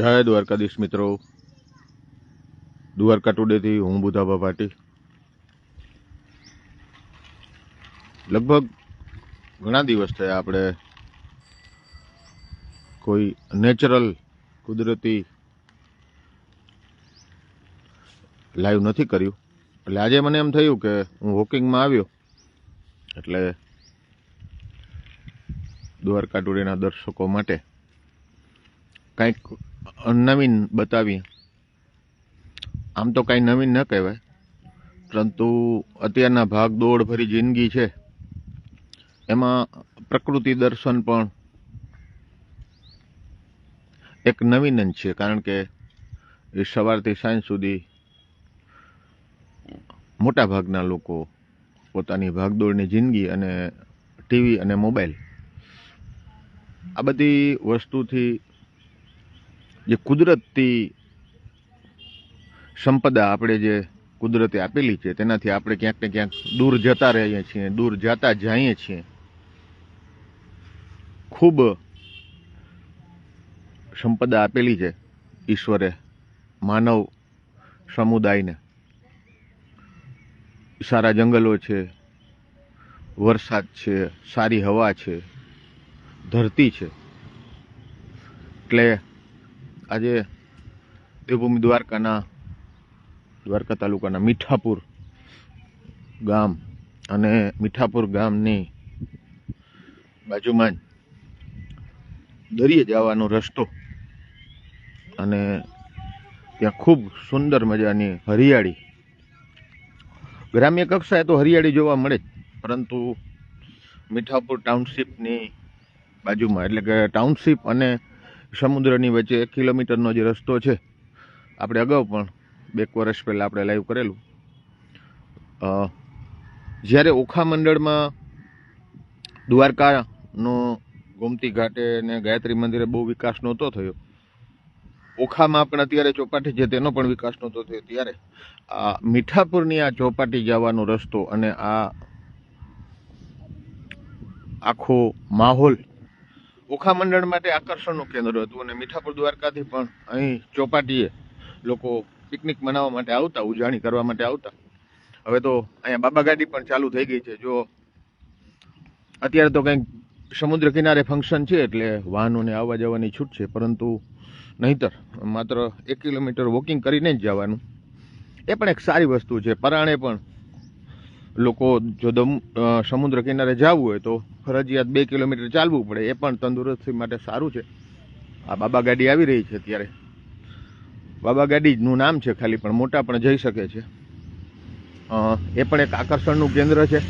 જય દ્વારકાધીશ મિત્રો. દ્વારકા ટુડેથી હું બુધાબા પાટી લગભગ ઘણા દિવસ થયા આપણે કોઈ નેચરલ કુદરતી લાઈવ નથી કર્યું. એટલે આજે મને એમ થયું કે હું વોકિંગમાં આવ્યો. એટલે દ્વારકા ટુડેના દર્શકો માટે કંઈક નવીન બતાવીએ. આમ તો કાંઈ નવીન ન કહેવાય, પરંતુ અત્યારના ભાગ દોડ ભરી જિંદગી છે. એમાં પ્રકૃતિ દર્શન પણ એક નવીન જ છે, કારણ કે એ સવારથી સાંજ સુધી મોટા ભાગના લોકો પોતાની ભાગદોડની જિંદગી અને ટીવી અને મોબાઈલ આ બધી વસ્તુથી જે કુદરતી સંપદા આપણે જે કુદરતે આપેલી છે, તેનાથી આપણે ક્યાંક ને ક્યાંક દૂર જતા રહીએ છીએ, દૂર જતા જઈએ છીએ. ખૂબ સંપદા આપેલી છે ઈશ્વરે, માનવ સમુદાયને. સારા જંગલો છે, વરસાદ છે, સારી હવા છે, ધરતી છે. એટલે આજે દેવભૂમિ દ્વારકાના, દ્વારકા તાલુકાના મીઠાપુર ગામ અને મીઠાપુર ગામની બાજુમાં જ દરિયે જવાનો રસ્તો અને ત્યાં ખૂબ સુંદર મજાની હરિયાળી. ગ્રામ્ય કક્ષાએ તો હરિયાળી જોવા મળે જ, પરંતુ મીઠાપુર ટાઉનશીપની બાજુમાં, એટલે કે ટાઉનશીપ અને સમુદ્રની વચ્ચે એક કિલોમીટરનો જે રસ્તો છે, આપણે અગાઉ પણ બે વર્ષ પહેલાં આપણે લાઈવ કરેલું. જ્યારે ઓખા મંડળમાં દ્વારકાનો ગોમતી ઘાટે અને ગાયત્રી મંદિરે બહુ વિકાસ નહોતો થયો, ઓખામાં પણ અત્યારે ચોપાટી છે, તેનો પણ વિકાસ નહોતો થયો ત્યારે. આ મીઠાપુરની આ ચોપાટી જવાનો રસ્તો અને આ આખો માહોલ ઓખા મંડળ માટે આકર્ષણનું કેન્દ્ર હતું અને મીઠાપુર દ્વારકાથી પણ અહીં ચોપાટીએ લોકો પિકનિક મનાવવા માટે આવતા, ઉજાણી કરવા માટે આવતા. હવે તો અહીંયા બાબા ગાડી પણ ચાલુ થઈ ગઈ છે. જો અત્યારે તો કંઈક સમુદ્ર કિનારે ફંક્શન છે એટલે વાહનોને આવવા જવાની છૂટ છે, પરંતુ નહીતર માત્ર એક કિલોમીટર વોકિંગ કરીને જ જવાનું. એ પણ એક સારી વસ્તુ છે. પરાણે પણ લોકો જો દમ સમુદ્ર કિનારે જવું હોય તો ફરજિયાત બે કિલોમીટર ચાલવું પડે. એ પણ તંદુરસ્તી માટે સારું છે. આ બાબા ગાડી આવી રહી છે અત્યારે. બાબા ગાડીનું નામ છે ખાલી, પણ મોટા પણ જઈ શકે છે. એ પણ એક આકર્ષણનું કેન્દ્ર છે.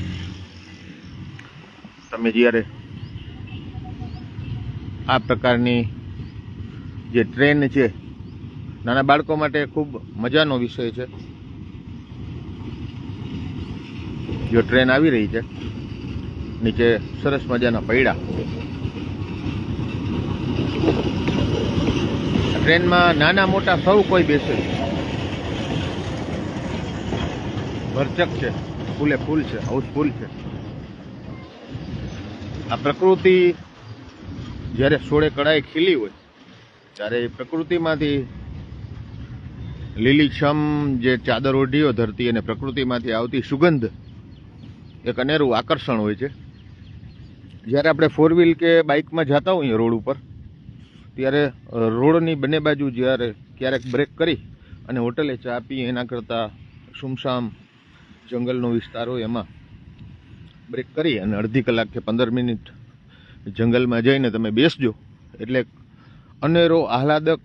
તમે જ્યારે આ પ્રકારની જે ટ્રેન છે, નાના બાળકો માટે ખૂબ મજાનો વિષય છે. જો ટ્રેન આવી રહી છે. નીચે સરસ મજાના પૈડા. ટ્રેનમાં નાના મોટા સૌ કોઈ બેસે. ભરચક છે. ફૂલે ફૂલ છે, હાઉસફુલ છે. આ પ્રકૃતિ જ્યારે સોળે કળાએ ખીલી હોય, ત્યારે એ પ્રકૃતિમાંથી લીલીછમ જે ચાદર ઓઢીઓ ધરતી અને પ્રકૃતિમાંથી આવતી સુગંધ એક અનેરું આકર્ષણ હોય છે. જ્યારે આપણે ફોર વ્હીલ કે બાઇકમાં જતા હોઈએ રોડ ઉપર, ત્યારે રોડની બંને બાજુ જ્યારે ક્યારેક બ્રેક કરી અને હોટલે ચા પીએ, એના કરતાં સુમસામ જંગલનો વિસ્તાર હોય એમાં બ્રેક કરી અને અડધી કલાક કે પંદર મિનિટ જંગલમાં જઈને તમે બેસજો, એટલે અનેરો આહલાદક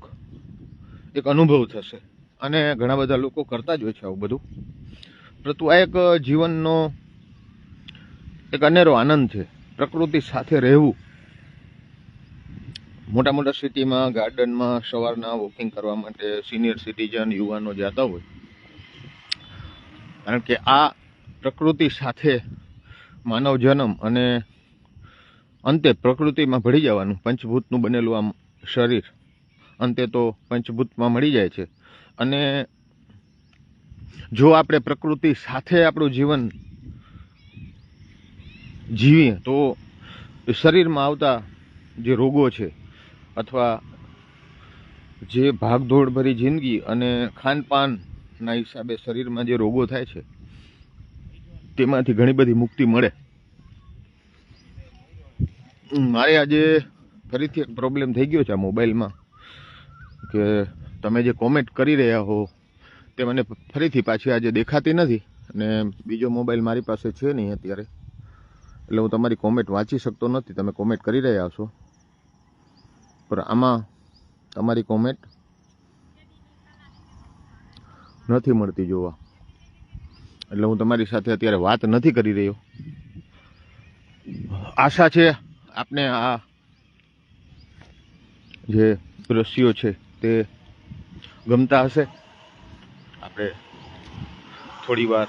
એક અનુભવ થશે. અને ઘણા બધા લોકો કરતા જ હોય છે આવું બધું. પરંતુ આ એક જીવનનો એક અનેરો આનંદ છે. પ્રકૃતિ સાથે રહેવું. મોટા મોટા સિટીમાં, ગાર્ડનમાં, સવારના વોકિંગ કરવા માટે સિનિયર સિટીઝન, યુવાનો જતા હોય. કારણ કે આ પ્રકૃતિ સાથે માનવ જન્મ અને અંતે પ્રકૃતિમાં ભળી જવાનું, પંચભૂતનું બનેલું આમ શરીર, અંતે તો પંચભૂતમાં મળી જાય છે. અને જો આપણે પ્રકૃતિ સાથે આપણું જીવન જીવીએ તો શરીરમાં આવતા જે રોગો છે અથવા જે ભાગદોડ ભરી જિંદગી અને ખાનપાનના હિસાબે શરીરમાં જે રોગો થાય છે, તેમાંથી ઘણી બધી મુક્તિ મળે. મારે આજે ફરીથી એક પ્રોબ્લેમ થઈ ગયો છે આ મોબાઈલમાં, કે તમે જે કોમેન્ટ કરી રહ્યા હો, તે મને ફરીથી પાછી આજે દેખાતી નથી અને બીજો મોબાઈલ મારી પાસે છે નહીં અત્યારે. એટલે હું તમારી કોમેન્ટ વાંચી શકતો નથી. તમે કોમેન્ટ કરી રહ્યા છો. પણ આમાં તમારી કોમેન્ટ નથી મળતી જોવા. એટલે હું તમારી સાથે અત્યારે વાત નથી કરી રહ્યો. આશા છે આપને આ જે દ્રશ્યો છે તે ગમતા હશે. આપણે થોડી વાર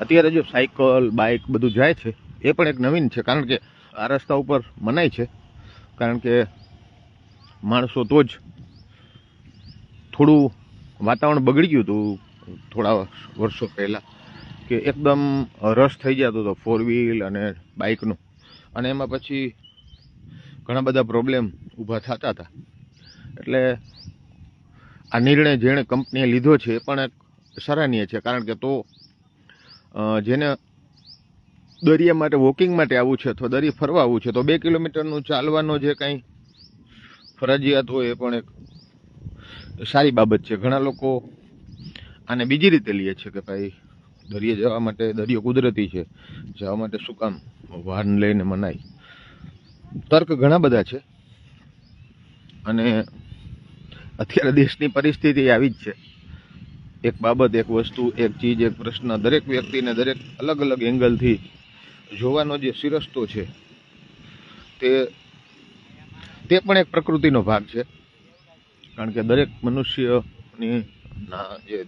અત્યારે જો સાયકલ, બાઇક બધું જાય છે. એ પણ એક નવીન છે, કારણ કે આ રસ્તા ઉપર મનાય છે. કારણ કે માણસો તો જ થોડું વાતાવરણ બગડી ગયું હતું થોડા વર્ષો પહેલાં, કે એકદમ રસ થઈ જતો હતો ફોર વ્હીલ અને બાઇકનું અને એમાં પછી ઘણા બધા પ્રોબ્લેમ ઊભા થતા હતા. એટલે આ નિર્ણય જેણે કંપનીએ લીધો છે એ પણ એક સરાહનીય છે, કારણ કે તો જેને દરિયા માટે વોકિંગ માટે આવવું છે અથવા દરિયા ફરવા આવવું છે, તો બે કિલોમીટરનું ચાલવાનો જે કાંઈ ફરજિયાત હોય એ પણ એક સારી બાબત છે. ઘણા લોકો આને બીજી રીતે લે છે કે ભાઈ દરિયે જવા માટે દરિયો કુદરતી છે, જવા માટે શું કામ વાહન લઈને મનાય. તર્ક ઘણા બધા છે અને અત્યારે દેશની પરિસ્થિતિ આવી જ છે. એક બાબત, એક વસ્તુ, એક ચીજ, એક પ્રશ્ન દરેક વ્યક્તિને દરેક અલગ અલગ એંગલથી જોવાનો જે સિરસ્તો છે, તે તે પણ એક પ્રકૃતિનો ભાગ છે. કારણ કે દરેક મનુષ્યની જે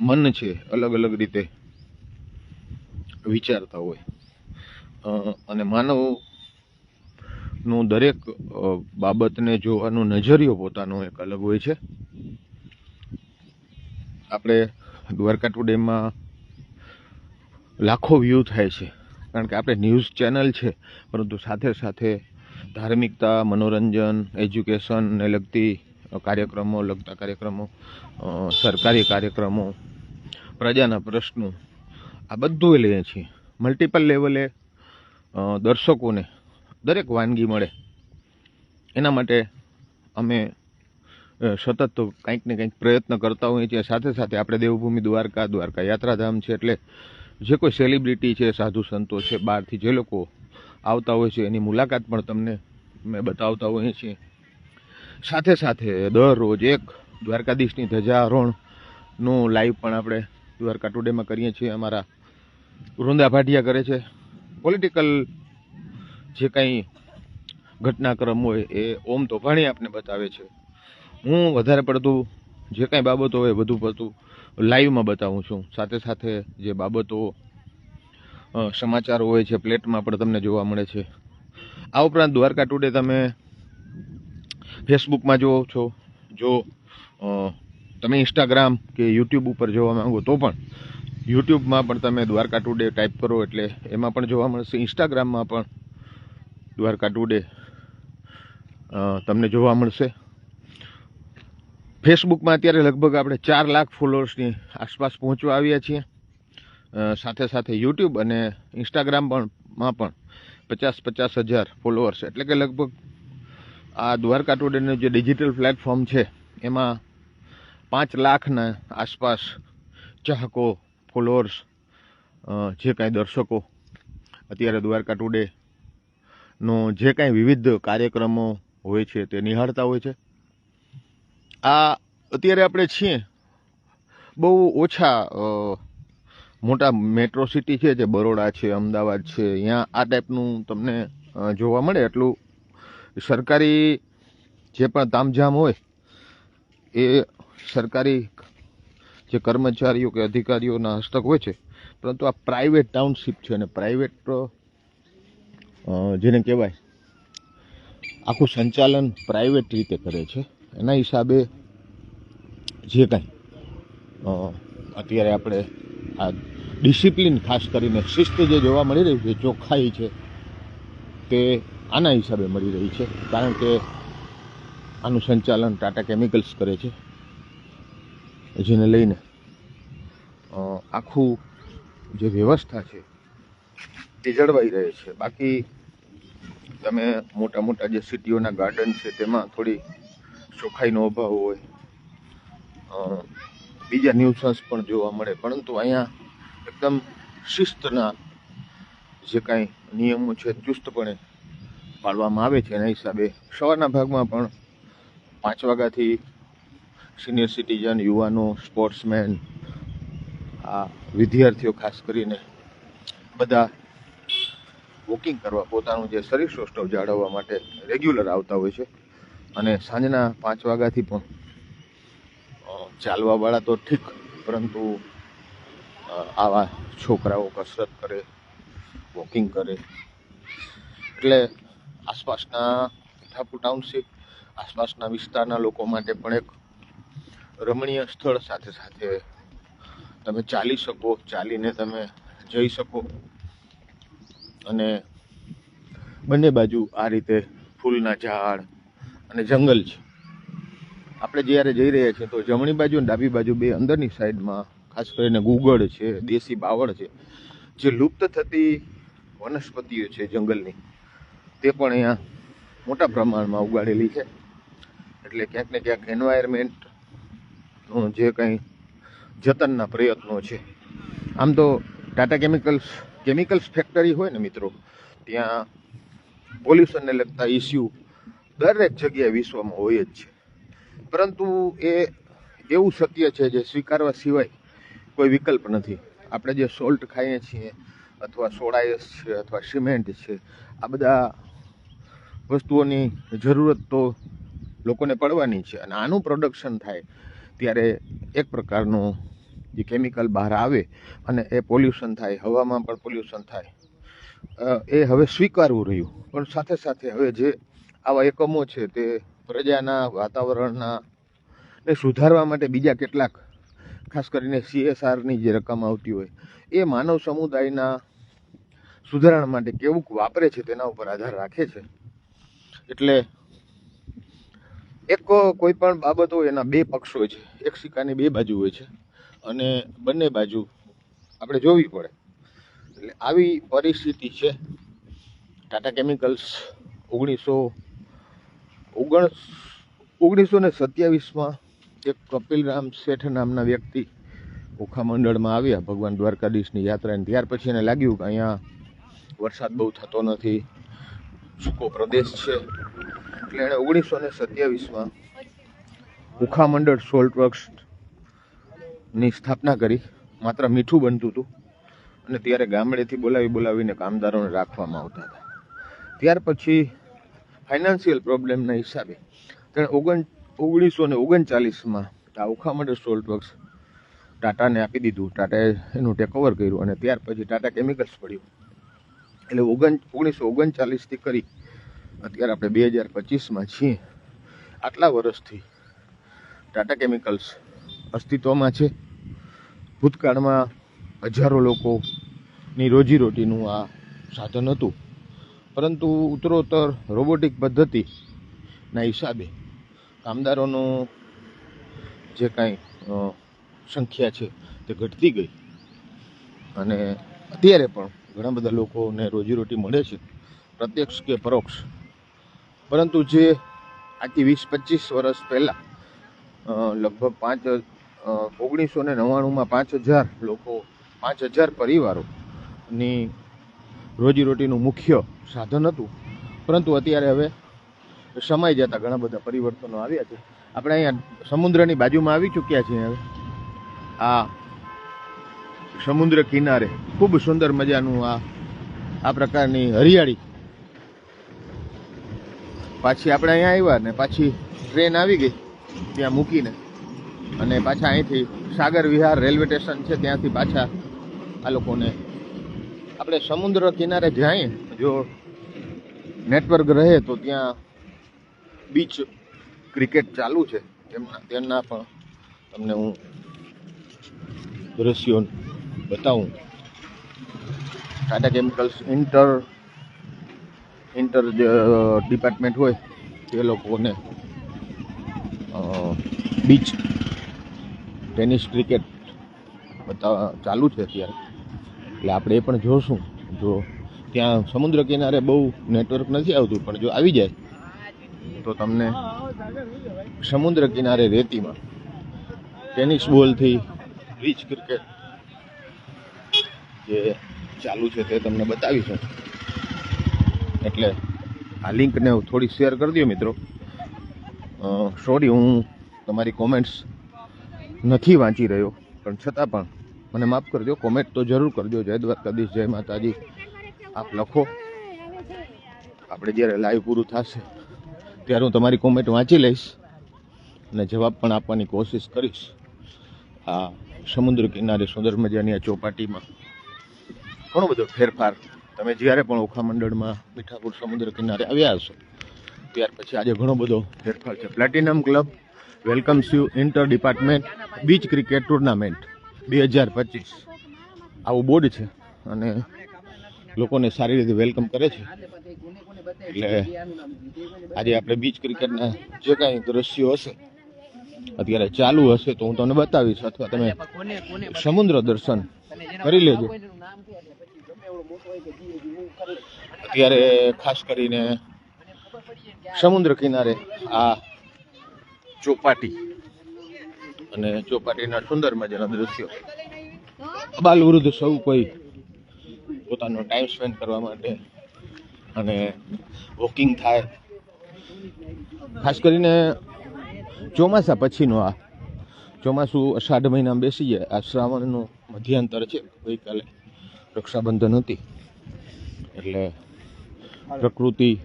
મન છે, અલગ અલગ રીતે વિચારતા હોય. અને માનવનું દરેક બાબતને જોવાનો નજરિયો પોતાનો એક અલગ હોય છે. આપણે દ્વારકા ટુડેમાં લાખો વ્યૂ થાય છે. કારણ કે આપણે ન્યૂઝ ચેનલ છે, પરંતુ સાથે સાથે ધાર્મિકતા, મનોરંજન એજ્યુકેશનને લગતી કાર્યક્રમો, લગતા કાર્યક્રમો સરકારી કાર્યક્રમો, પ્રજાના પ્રશ્નો, આ બધું લઈએ છીએ. મલ્ટિપલ લેવલે દર્શકોને દરેક વાનગી મળે. એના માટે અમે સતત કંઈક ને કંઈક પ્રયત્ન કરતા હોઈએ છીએ. સાથે સાથે આપણે દેવભૂમિ દ્વારકા દ્વારકા યાત્રાધામ છે એટલે જે કોઈ સેલિબ્રિટી છે, સાધુ સંતો છે, બહારથી જે લોકો આવતા હોય છે, એની મુલાકાત પણ તમને મેં બતાવતા હોઈએ છીએ. સાથે સાથે દરરોજ એક દ્વારકાધીશની ધજારોહણનું લાઈવ પણ આપણે દ્વારકા ટુડેમાં કરીએ છીએ. અમારા વૃંદા ભાટિયા કરે છે. પોલિટિકલ જે કાંઈ ઘટનાક્રમ હોય એ ઓમ તોફાણી આપને બતાવે છે. હું વધારે પડતું જે કાંઈ બાબતો હોય વધુ પડતું લાઈવમાં બતાવું છું. સાથે સાથે જે બાબતો સમાચાર હોય છે, પ્લેટમાં પણ તમને જોવા મળે છે. આ ઉપરાંત દ્વારકા ટુડે તમે ફેસબુકમાં જોવો છો. જો તમે ઇન્સ્ટાગ્રામ કે યુટ્યુબ ઉપર જોવા માંગો તો પણ યુટ્યુબમાં પણ તમે દ્વારકા ટુડે ટાઈપ કરો એટલે એમાં પણ જોવા મળશે. ઇન્સ્ટાગ્રામમાં પણ દ્વારકા ટુડે તમને જોવા મળશે. ફેસબુકમાં અત્યારે લગભગ આપણે ચાર લાખ ફોલોઅર્સની આસપાસ પહોંચવા આવ્યા છીએ. સાથે સાથે યુટ્યુબ અને ઇન્સ્ટાગ્રામ પણ, માં પણ પચાસ પચાસ હજાર ફોલોઅર્સ. એટલે કે લગભગ આ દ્વારકા ટુડેનું જે ડિજિટલ પ્લેટફોર્મ છે, એમાં પાંચ લાખના આસપાસ ચાહકો, ફોલોઅર્સ જે કાંઈ દર્શકો અત્યારે દ્વારકા ટુડેનો જે કાંઈ વિવિધ કાર્યક્રમો હોય છે તે નિહાળતા હોય છે. આ અત્યારે આપણે છીએ બહુ ઓછા મોટા મેટ્રો સિટી છે, જે બરોડા છે, અમદાવાદ છે અહીંયા આ ટાઈપનું તમને જોવા મળે. એટલું સરકારી જે પણ તામઝામ હોય, એ સરકારી જે કર્મચારીઓ કે અધિકારીઓના હસ્તક હોય છે, પરંતુ આ પ્રાઇવેટ ટાઉનશીપ છે અને પ્રાઇવેટ જેને કહેવાય, આખું સંચાલન પ્રાઇવેટ રીતે કરે છે. એના હિસાબે જે કાંઈ અત્યારે આપણે આ ડિસિપ્લિન ખાસ કરીને શિસ્ત જે જોવા મળી રહી છે, ચોખ્ખાઈ છે, તે આના હિસાબે મળી રહી છે, કારણ કે આનું સંચાલન ટાટા કેમિકલ્સ કરે છે, જેને લઈને આખું જે વ્યવસ્થા છે તે જળવાઈ રહે છે. બાકી તમે મોટા મોટા જે સિટીઓના ગાર્ડન છે, તેમાં થોડી ચોખ્ખાઈનો અભાવ હોય. બીજા ન્યુસન્સ પણ જોવા મળે. પરંતુ અહીંયા એકદમ શિસ્તના જે કાંઈ નિયમો છે ચુસ્તપણે પાળવામાં આવે છે. એના હિસાબે સવારના ભાગમાં પણ પાંચ વાગ્યાથી સિનિયર સિટીઝન યુવાનો સ્પોર્ટ્સમેન આ વિદ્યાર્થીઓ ખાસ કરીને બધા વોકિંગ કરવા, પોતાનું જે શરીર સૌષ્ઠવ જાળવવા માટે રેગ્યુલર આવતા હોય છે. અને સાંજના પાંચ વાગ્યાથી પણ ચાલવાવાળા તો ઠીક, પરંતુ આવા છોકરાઓ કસરત કરે, વોકિંગ કરે, એટલે આસપાસના મીઠાપુર ટાઉનશીપ, આસપાસના વિસ્તારના લોકો માટે પણ એક રમણીય સ્થળ સાથે સાથે તમે ચાલી શકો, ચાલીને તમે જઈ શકો. અને બંને બાજુ આ રીતે ફૂલના ઝાડ અને જંગલ છે. આપણે જ્યારે જઈ રહ્યા છીએ તો જમણી બાજુ અને ડાબી બાજુ બે અંદરની સાઈડમાં, ખાસ કરીને ગુગળ છે, દેશી બાવળ છે, જે લુપ્ત થતી વનસ્પતિઓ છે જંગલની, તે પણ અહીંયા મોટા પ્રમાણમાં ઉગાડેલી છે. એટલે ક્યાંક ને ક્યાંક એન્વાયરમેન્ટનું જે કંઈ જતનના પ્રયત્નો છે. આમ તો ટાટા કેમિકલ્સ કેમિકલ્સ ફેક્ટરી હોય ને મિત્રો, ત્યાં પોલ્યુશનને લગતા ઇસ્યુ દરેક જગ્યાએ વિશ્વમાં હોય જ છે. પરંતુ એ એવું સત્ય છે જે સ્વીકારવા સિવાય કોઈ વિકલ્પ નથી. આપણે જે સોલ્ટ ખાઈએ છીએ અથવા સોડાયસ છે અથવા સિમેન્ટ છે, આ બધા વસ્તુઓની જરૂરત તો લોકોને પડવાની છે અને આનું પ્રોડક્શન થાય ત્યારે એક પ્રકારનું જે કેમિકલ બહાર આવે અને એ પોલ્યુશન થાય, હવામાં પણ પોલ્યુશન થાય. એ હવે સ્વીકારવું રહ્યું. પણ સાથે સાથે હવે જે આવા એકમો છે તે પ્રજાના વાતાવરણના ને સુધારવા માટે બીજા કેટલાક, ખાસ કરીને સીએસઆરની જે રકમ આવતી હોય, એ માનવ સમુદાયના સુધારણા માટે કેવું વાપરે છે તેના ઉપર આધાર રાખે છે. એટલે એક કોઈ પણ બાબત હોય એના બે પક્ષ હોય છે. એક સિક્કાની બે બાજુ હોય છે અને બંને બાજુ આપણે જોવી પડે. એટલે આવી પરિસ્થિતિ છે. ટાટા કેમિકલ્સ ઓગણીસો ઓગણ ઓગણીસો ને સત્યાવીસમાં એક કપિલરામ શેઠ નામના વ્યક્તિ ઓખા મંડળમાં આવ્યા, ભગવાન દ્વારકાધીશની યાત્રાને. ત્યાર પછી એને લાગ્યું કે અહીંયા વરસાદ બહુ થતો નથી, સૂકો પ્રદેશ છે. એટલે એણે ઓગણીસો ને સત્યાવીસમાં ઉખા મંડળ સોલ્ટ વર્ક્સની સ્થાપના કરી. માત્ર મીઠું બનતું હતું અને ત્યારે ગામડેથી બોલાવી બોલાવીને કામદારોને રાખવામાં આવતા હતા. ત્યાર પછી ફાઇનાન્શિયલ પ્રોબ્લેમના હિસાબે. તેણે ઓગણ, ઓગણીસો ને ઓગણચાલીસમાં આ ઉખા મંડળ સોલ્ટ વર્ક્સ ટાટાને આપી દીધું. ટાટાએ એનું ટેકઓવર કર્યું અને ત્યાર પછી ટાટા કેમિકલ્સ પડ્યું. એટલે ઓગણ, ઓગણીસો ઓગણચાલીસથી કરી અત્યારે આપણે બે હજાર પચીસમાં છીએ. આટલા વર્ષથી ટાટા કેમિકલ્સ અસ્તિત્વમાં છે. ભૂતકાળમાં હજારો લોકોની રોજીરોટીનું આ સાધન હતું. પરંતુ ઉત્તરોત્તર રોબોટિક પદ્ધતિના હિસાબે કામદારોનું જે કાંઈ સંખ્યા છે તે ઘટતી ગઈ. અને અત્યારે પણ ઘણા બધા લોકોને રોજીરોટી મળે છે, પ્રત્યક્ષ કે પરોક્ષ. પરંતુ જે આજથી વીસ, પચીસ વર્ષ પહેલાં લગભગ પાંચ ઓગણીસો ને નવ્વાણુંમાં પાંચ હજાર લોકો, પાંચ હજાર પરિવારોની રોજીરોટીનું મુખ્ય સાધન હતું. પરંતુ અત્યારે હવે સમય જતાં ઘણા બધા પરિવર્તનો આવ્યા છે. આપણે અહીંયા સમુદ્રની બાજુમાં આવી ચૂક્યા છીએ હવે. આ સમુદ્ર કિનારે ખૂબ સુંદર મજાનું આ આ પ્રકારની હરિયાળી. પાછી આપણે અહીંયા આવ્યા ને પાછી ટ્રેન આવી ગઈ ત્યાં મૂકીને. અને પાછા અહીંથી સાગર વિહાર રેલવે સ્ટેશન છે ત્યાંથી પાછા આ લોકોને આપણે સમુદ્ર કિનારે જઈએ. જો નેટવર્ક રહે તો ત્યાં બીચ ક્રિકેટ ચાલુ છે. તેમના તેમના પણ તમને હું દ્રશ્યો બતાવું. Tata chemicals inter inter department હોય તે લોકોને બીચ ટેનિસ ક્રિકેટ બતાવવા ચાલુ છે અત્યારે. એટલે આપણે એ પણ જોશું. જો ત્યાં સમુદ્ર કિનારે બહુ નેટવર્ક નથી આવતું, પણ જો આવી જાય, તો તમને સમુદ્ર કિનારે રેતીમાં ટેનિસ બોલથી બીચ ક્રિકેટ જે ચાલુ છે તે તમને બતાવીશું એટલે આ લિંકને થોડી શેર કરી દો મિત્રો. સોરી હું તમારી કોમેન્ટ્સ નથી વાંચી રહ્યો, પણ છતાં પણ મને માફ કરજો કોમેન્ટ તો જરૂર કરજો જય દ્વારકાધીશ, જય માતાજી. આપ લખો. આપણે જ્યારે લાઈવ પૂરું થશે, ત્યારે હું તમારી કોમેન્ટ વાંચી લઈશ અને જવાબ પણ આપવાની કોશિશ કરીશ. આ સમુદ્ર કિનારે સુંદર મજાની આ ચોપાટીમાં ઘણો બધો ફેરફાર. તમે જ્યારે પણ ઓખા મંડળમાં મીઠાપુર સમુદ્ર કિનારે આવ્યા હશો, ત્યાર પછી આજે ઘણો બધો ફેરફાર છે. Platinum club welcomes you inter department beach cricket tournament બે હજાર પચીસ. આવું બોર્ડ છે અને લોકોને સારી રીતે વેલકમ કરે છે. એટલે આજે આપણે બીચ ક્રિકેટના જે કાંઈ દ્રશ્યો હશે, અત્યારે ચાલુ હશે તો હું તમને બતાવીશ અથવા તમે સમુદ્ર દર્શન કરી લેજો. અત્યારે ખાસ કરીને સમુદ્ર કિનારે આ ચોપાટી અને ચોપાટીના સુંદર મજાના દ્રશ્યો. બાલ વૃદ્ધ સૌ કોઈ પોતાનો ટાઈમ સ્પેન્ડ કરવા માટે અને વોકિંગ થાય. ખાસ કરીને ચોમાસા પછીનો આ. ચોમાસું અષાઢ મહિનામાં બેસી જાય. આ શ્રાવણનું મધ્યાંતર છે. ગઈકાલે રક્ષાબંધન હતી. એટલે પ્રકૃતિ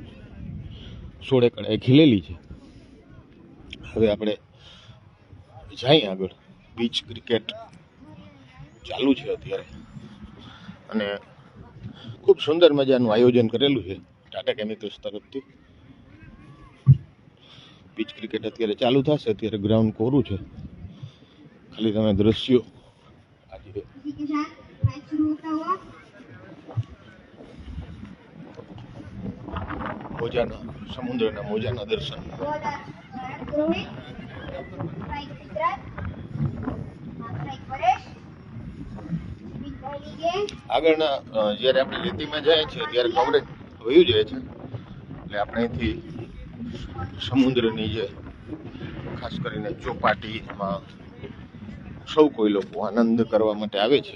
સોળે કળાએ ખીલેલી છે. હવે આપણે જઈએ આગળ. બીચ ક્રિકેટ ચાલુ છે અત્યારે. અને ખૂબ સુંદર મજાનું આયોજન કરેલું છે ટાટા કેમિકલ્સ તરફથી પીચ ક્રિકેટ અત્યારે ચાલુ થશે અત્યારે ગ્રાઉન્ડ કોરું છે ખાલી તમે દ્રશ્યો મોજાના સમુદ્રના મોજાના દર્શન Thank. આગળના જ્યારે આપણે રેતીમાં જાય છે, ત્યારે કવરેજ વયું જાય છે. એટલે આપણે અહીંથી સમુદ્રની જે, ખાસ કરીને ચોપાટીમાં સૌ કોઈ લોકો આનંદ કરવા માટે આવે છે.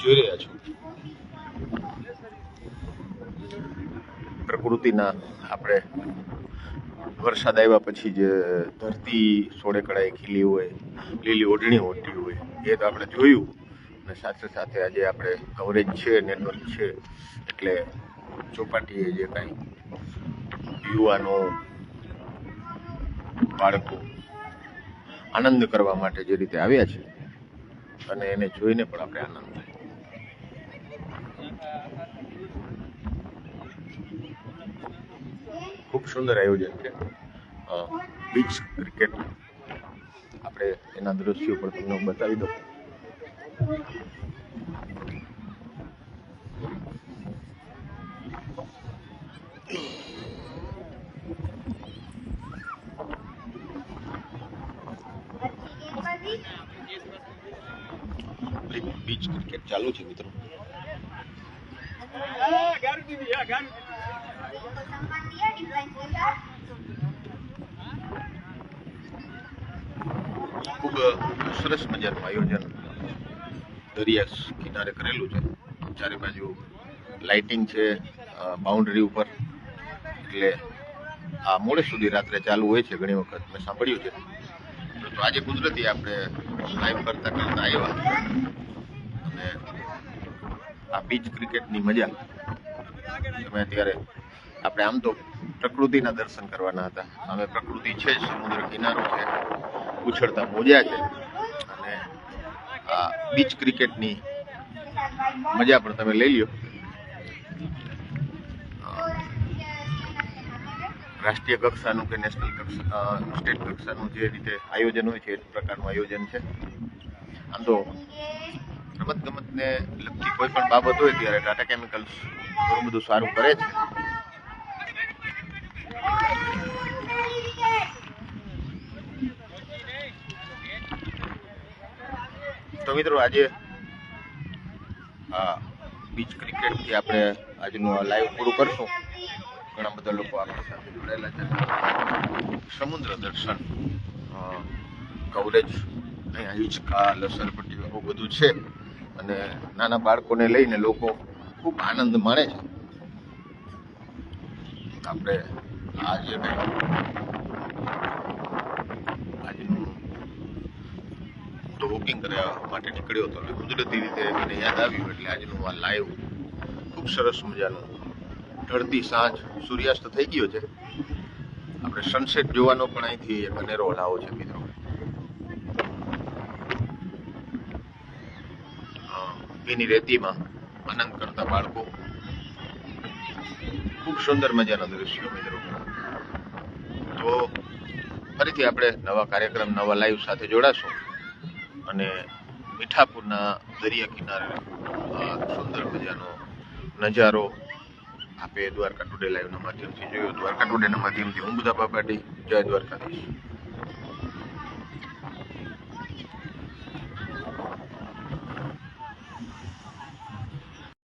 જોઈ રહ્યા છો. પ્રકૃતિના આપણે વરસાદ આવ્યા પછી જે ધરતી સોળે કળાએ ખીલી હોય, લીલી ઓઢણી ઓઢી હોય, એ તો આપણે જોયું. અને સાથે સાથે આજે આપણે કવરેજ છે નેટવર્ક છે, એટલે ચોપાટીએ જે કાંઈ યુવાનો, બાળકો આનંદ કરવા માટે જે રીતે આવ્યા છે, અને એને જોઈને પણ આપણે આનંદ થાય. ખૂબ સુંદર આયોજન છે. બીચ ક્રિકેટ આપણે એના દ્રશ્યો પણ તમને બતાવી દઉં. Lihat di bintiknya jalur દરિયા કિનારે કરેલું છે. ચારે બાજુ લાઇટિંગ છે બાઉન્ડરી ઉપર. એટલે આ મોડે સુધી રાત્રે ચાલુ હોય છે ઘણી વખત. મેં સાંભળ્યું છે. તો આજે કુદરતી આપણે લાઈવ કરતા કરતા આવ્યા. અને આ બીચ ક્રિકેટની મજા. તમે અત્યારે આપણે આમ તો પ્રકૃતિના દર્શન કરવાના હતા. અમે પ્રકૃતિ છે સમુદ્ર કિનારો છે. ઉછળતા મોજા છે. આ બીચ ક્રિકેટની મજા પણ તમે લઈ લ્યો. રાષ્ટ્રીય કક્ષાનું કે નેશનલ કક્ષા સ્ટેટ કક્ષાનું જે રીતે આયોજન હોય છે એ પ્રકારનું આયોજન છે. આમ તો રમત ગમતને લગતી કોઈ પણ બાબત હોય ત્યારે ટાટા કેમિકલ્સ ઘણું બધું સારું કરે છે. તો મિત્રો આજે આ બીચ ક્રિકેટથી આપણે આજનું લાઈવ પૂરું કરશું. ઘણા બધા લોકો આપણી સાથે જોડાયેલા છે. સમુદ્ર દર્શન કવરેજ અહીંયા હિંચકા લસરપટ્ટી એવું બધું છે. અને નાના બાળકોને લઈને લોકો ખૂબ આનંદ માણે છે. આપણે આજે આજનું તો વોકિંગ કરવા માટે નીકળ્યો હતો અને કુદરતી રીતે મને યાદ આવ્યું એટલે આજનું આ લાઈવ ખૂબ સરસ મજાનું ઢળતી સાંજ સૂર્યાસ્ત થઈ ગયો છે. આપણે સનસેટ જોવાનો પણ અહીંથી એક અનેરો લાવો છે, મિત્રો. ભીની રેતીમાં આનંદ કરતા બાળકો. ખૂબ સુંદર મજાના દ્રશ્યો, મિત્રો. તો ફરીથી આપણે નવા કાર્યક્રમ, નવા લાઈવ સાથે જોડાશું. અને મીઠાપુરના દરિયા કિનારે સુંદર મજાનો નજારો આપે દ્વારકા ટુડે લાઈવના માધ્યમથી જોયો. દ્વારકા ટુડેના માધ્યમથી હું બધા બાપાટી જય દ્વારકાધીશ.